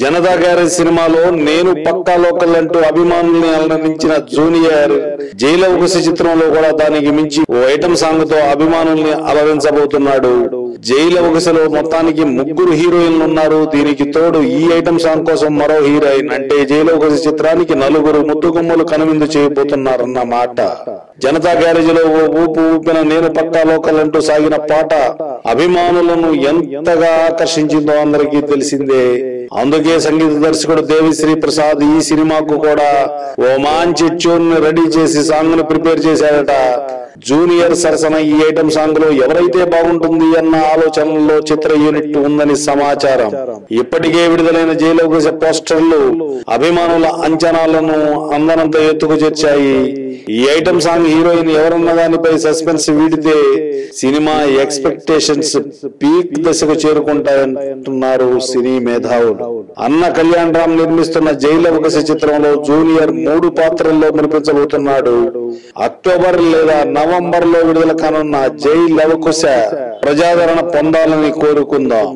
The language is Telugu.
జనతా గ్యారేజ్ సినిమాలో నేను పక్కా లోకల్ అంటూ అభిమానుల్ని అలరించిన జూనియర్ జైలవకుశ చిత్రంలో కూడా దానికి మించి ఓ ఐటమ్ సాంగ్తో అభిమానుల్ని అలరించబోతున్నాడు. జైలవకుశలో మొత్తానికి ముగ్గురు హీరోయిన్లు ఉన్నారు. దీనికి తోడు ఈ ఐటమ్ సాంగ్ కోసం మరో హీరోయిన్ అంటే జైలవకుశ చిత్రానికి నలుగురు ముద్దుగుమ్మలు కనువిందు చేయబోతున్నారన్న మాట. జనతా గ్యారేజ్లో ఓ ఊపు ఊపిన నేను పక్కా లోకల్ అంటూ సాగిన పాట అభిమానులను ఎంతగా ఆకర్షించిందో అందరికీ తెలిసిందే. అందుకే సంగీత దర్శకుడు దేవిశ్రీ ప్రసాద్ ఈ సినిమాకు కూడా ఓ మంచి ట్యూన్ రెడీ చేసి సాంగ్ను ప్రిపేర్ చేశాడట. జూనియర్ సరసన ఈ ఐటమ్ సాంగ్లో ఎవరైతే బాగుంటుంది అన్న ఆలోచనలో చిత్ర యూనిట్ ఉందని సమాచారం. ఇప్పటికే విడుదలైన జైలవకుశ పోస్టర్లు అభిమానుల అంచనాలను అందనంత ఎత్తుకు చేర్చాయి. ఈ ఐటమ్ సాంగ్ హీరోయిన్ ఎవరన్న దానిపై సస్పెన్స్ వీడితే సినిమా ఎక్స్పెక్టేషన్స్ పీక్ దశకు చేరుకుంటాయంటున్నారు సినీ మేధావులు. అన్న కళ్యాణ్ రామ్ నిర్మిస్తున్న జైలవకశ చిత్రంలో జూనియర్ మూడు పాత్రల్లో కనిపించబోతున్నాడు అక్టోబర్ లేదా నవంబర్లో విడుదల కానున్న జై లవకుశ ప్రజాదరణ పొందాలని కోరుకుందాం.